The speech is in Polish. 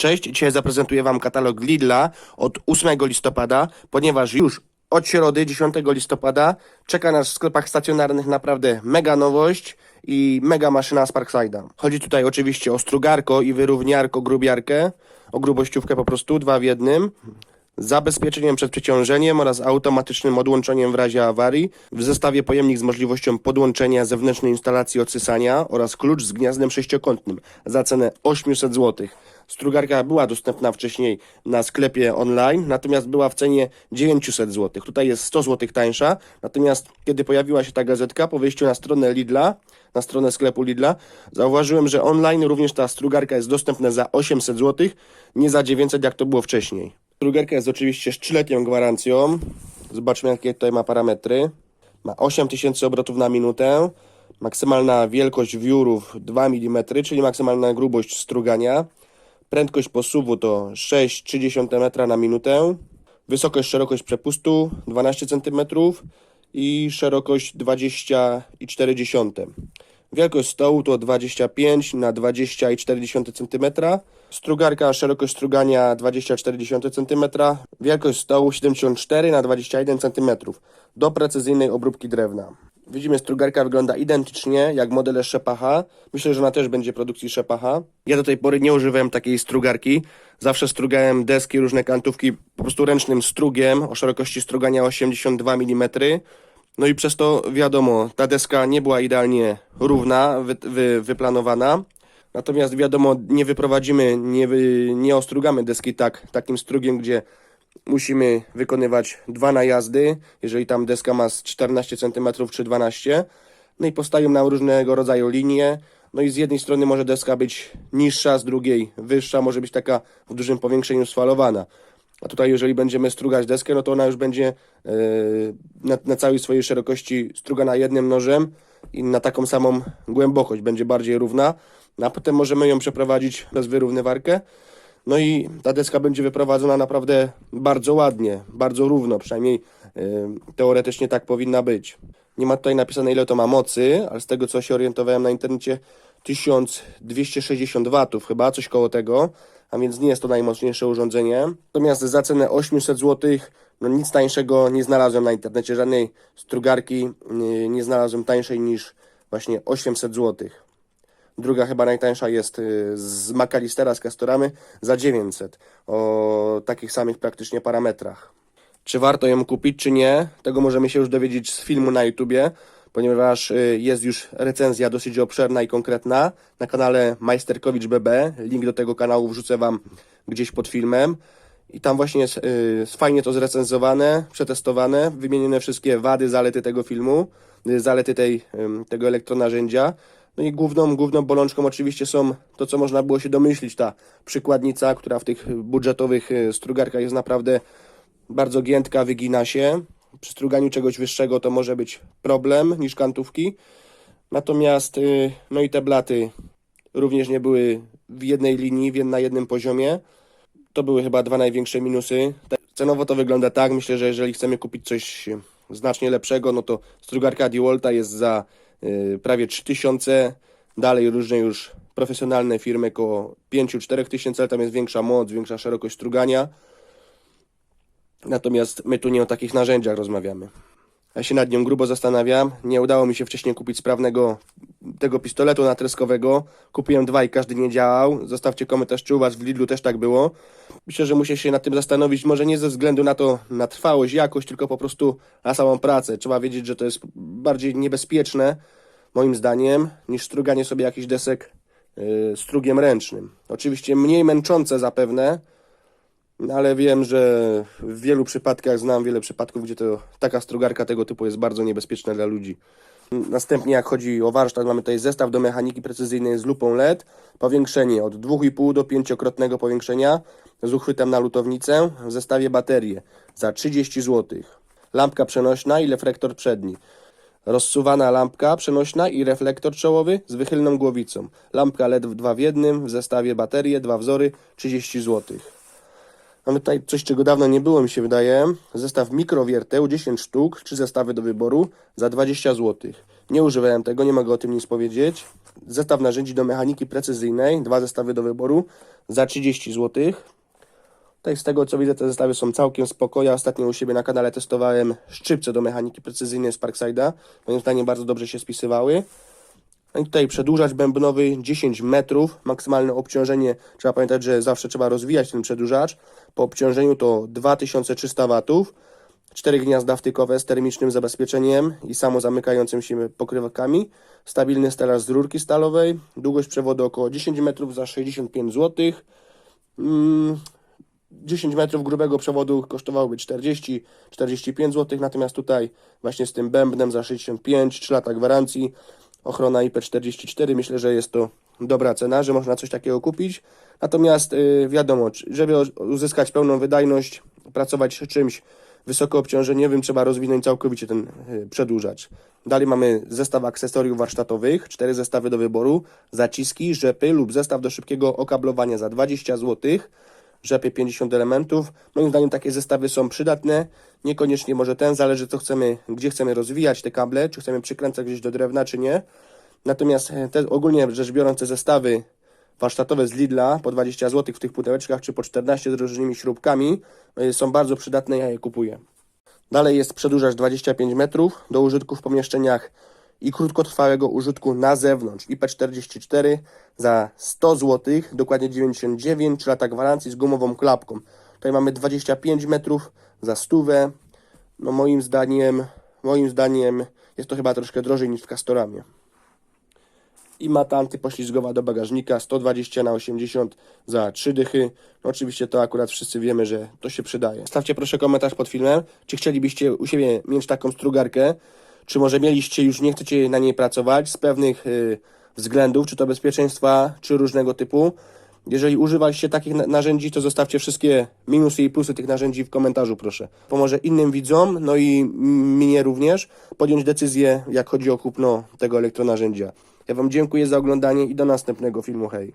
Cześć, dzisiaj zaprezentuję Wam katalog Lidla od 8 listopada, ponieważ już od środy 10 listopada czeka nas w sklepach stacjonarnych naprawdę mega nowość i mega maszyna z Parkside'a. Chodzi tutaj oczywiście o strugarko i wyrówniarko grubiarkę, o grubościówkę po prostu, dwa w jednym zabezpieczeniem przed przeciążeniem oraz automatycznym odłączeniem w razie awarii, w zestawie pojemnik z możliwością podłączenia zewnętrznej instalacji odsysania oraz klucz z gniazdem sześciokątnym za cenę 800 zł. Strugarka była dostępna wcześniej na sklepie online, natomiast była w cenie 900 zł. Tutaj jest 100 zł tańsza, natomiast kiedy pojawiła się ta gazetka po wejściu na stronę Lidla, na stronę sklepu Lidla, zauważyłem, że online również ta strugarka jest dostępna za 800 zł, nie za 900 jak to było wcześniej. Strugarka jest oczywiście z 3-letnią gwarancją. Zobaczmy jakie tutaj ma parametry. Ma 8000 obrotów na minutę. Maksymalna wielkość wiórów 2 mm, czyli maksymalna grubość strugania. Prędkość posuwu to 6,3 metra na minutę. Wysokość, szerokość przepustu 12 cm i szerokość 20,4 Wielkość stołu to 25 na 20,4 cm. Strugarka, szerokość strugania 24 cm. Wielkość stołu 74 na 21 cm. Do precyzyjnej obróbki drewna. Widzimy, strugarka wygląda identycznie jak modele Szepacha. Myślę, że ona też będzie produkcji Szepacha. Ja do tej pory nie używałem takiej strugarki. Zawsze strugałem deski, różne kantówki po prostu ręcznym strugiem o szerokości strugania 82 mm. No i przez to wiadomo, ta deska nie była idealnie równa, wy, wy, wyplanowana. Natomiast wiadomo, nie wyprowadzimy, nie, wy, nie ostrugamy deski tak, takim strugiem, gdzie musimy wykonywać dwa najazdy, jeżeli tam deska ma z 14 cm czy 12. No i powstają nam różnego rodzaju linie. No i z jednej strony może deska być niższa, z drugiej wyższa, może być taka w dużym powiększeniu sfalowana. A tutaj, jeżeli będziemy strugać deskę, no to ona już będzie yy, na, na całej swojej szerokości strugana jednym nożem i na taką samą głębokość będzie bardziej równa. No, a potem możemy ją przeprowadzić przez wyrównywarkę. No i ta deska będzie wyprowadzona naprawdę bardzo ładnie, bardzo równo, przynajmniej yy, teoretycznie tak powinna być. Nie ma tutaj napisane ile to ma mocy, ale z tego co się orientowałem na internecie 1260 watów chyba, coś koło tego, a więc nie jest to najmocniejsze urządzenie. Natomiast za cenę 800 zł, no nic tańszego nie znalazłem na internecie, żadnej strugarki nie, nie znalazłem tańszej niż właśnie 800 zł. Druga chyba najtańsza jest y, z Macalistera z Castoramy za 900 o takich samych praktycznie parametrach. Czy warto ją kupić, czy nie? Tego możemy się już dowiedzieć z filmu na YouTubie, ponieważ y, jest już recenzja dosyć obszerna i konkretna na kanale Majsterkowicz BB. Link do tego kanału wrzucę Wam gdzieś pod filmem. I tam właśnie jest, y, fajnie to zrecenzowane, przetestowane, wymienione wszystkie wady, zalety tego filmu, zalety tej, tego elektronarzędzia. No i główną, główną bolączką oczywiście są to, co można było się domyślić, ta przykładnica, która w tych budżetowych y, strugarkach jest naprawdę bardzo giętka, wygina się. Przy struganiu czegoś wyższego to może być problem niż kantówki. Natomiast y, no i te blaty również nie były w jednej linii, na jednym poziomie. To były chyba dwa największe minusy. Cenowo to wygląda tak. Myślę, że jeżeli chcemy kupić coś znacznie lepszego, no to strugarka DeWalta jest za prawie 3000. Dalej różne już profesjonalne firmy koło 5-4 tysięcy, ale tam jest większa moc, większa szerokość strugania. Natomiast my tu nie o takich narzędziach rozmawiamy. Ja się nad nią grubo zastanawiam. Nie udało mi się wcześniej kupić sprawnego tego pistoletu natreskowego. Kupiłem dwa i każdy nie działał. Zostawcie komentarz, czy u Was w Lidlu też tak było. Myślę, że muszę się nad tym zastanowić. Może nie ze względu na to, na trwałość, jakość, tylko po prostu na samą pracę. Trzeba wiedzieć, że to jest bardziej niebezpieczne, moim zdaniem, niż struganie sobie jakichś desek yy, strugiem ręcznym. Oczywiście mniej męczące zapewne, ale wiem, że w wielu przypadkach znam wiele przypadków, gdzie to taka strugarka tego typu jest bardzo niebezpieczna dla ludzi. Następnie jak chodzi o warsztat, mamy tutaj zestaw do mechaniki precyzyjnej z lupą LED, powiększenie od 2,5 do 5-krotnego powiększenia z uchwytem na lutownicę, w zestawie baterie za 30 zł. Lampka przenośna i reflektor przedni. Rozsuwana lampka przenośna i reflektor czołowy z wychylną głowicą. Lampka LED w 2 w 1, w zestawie baterie, dwa wzory, 30 zł. Mamy tutaj coś, czego dawno nie było, mi się wydaje. Zestaw mikrowierteł, 10 sztuk, trzy zestawy do wyboru za 20 zł. Nie używałem tego, nie mogę o tym nic powiedzieć. zestaw narzędzi do mechaniki precyzyjnej, dwa zestawy do wyboru za 30 zł. Tutaj z tego co widzę te zestawy są całkiem spoko. Ja ostatnio u siebie na kanale testowałem szczypce do mechaniki precyzyjnej z Parkside'a. Moim zdaniem bardzo dobrze się spisywały. No i tutaj przedłużacz bębnowy 10 metrów, maksymalne obciążenie, trzeba pamiętać, że zawsze trzeba rozwijać ten przedłużacz. Po obciążeniu to 2300 watów. Cztery gniazda wtykowe z termicznym zabezpieczeniem i samozamykającym się pokrywkami. Stabilny stelaż z rurki stalowej. Długość przewodu około 10 metrów za 65 zł. Mm, 10 metrów grubego przewodu kosztowałoby 40-45 zł, natomiast tutaj właśnie z tym bębnem za 65, 3 lata gwarancji, ochrona IP44, myślę, że jest to dobra cena, że można coś takiego kupić. Natomiast yy, wiadomo, żeby uzyskać pełną wydajność, pracować czymś wysoko obciążeniowym, trzeba rozwinąć całkowicie ten yy, przedłużacz. Dalej mamy zestaw akcesoriów warsztatowych, cztery zestawy do wyboru, zaciski, rzepy lub zestaw do szybkiego okablowania za 20 zł rzepy 50 elementów. Moim zdaniem takie zestawy są przydatne. Niekoniecznie może ten, zależy co chcemy, gdzie chcemy rozwijać te kable, czy chcemy przykręcać gdzieś do drewna, czy nie. Natomiast e, te, ogólnie rzecz biorąc te zestawy warsztatowe z Lidla po 20 zł w tych pudełeczkach, czy po 14 z różnymi śrubkami e, są bardzo przydatne, ja je kupuję. Dalej jest przedłużacz 25 metrów do użytku w pomieszczeniach i krótkotrwałego użytku na zewnątrz. IP44 za 100 zł, dokładnie 99, 3 lata gwarancji z gumową klapką. Tutaj mamy 25 metrów za stówę. No moim zdaniem, moim zdaniem jest to chyba troszkę drożej niż w Castoramie. I mata antypoślizgowa do bagażnika 120 na 80 za 3 dychy. No oczywiście to akurat wszyscy wiemy, że to się przydaje. Stawcie proszę komentarz pod filmem, czy chcielibyście u siebie mieć taką strugarkę, czy może mieliście już nie chcecie na niej pracować z pewnych y, względów, czy to bezpieczeństwa, czy różnego typu. Jeżeli używaliście takich na- narzędzi, to zostawcie wszystkie minusy i plusy tych narzędzi w komentarzu, proszę. Pomoże innym widzom, no i mnie również, podjąć decyzję, jak chodzi o kupno tego elektronarzędzia. Ja Wam dziękuję za oglądanie i do następnego filmu. Hej!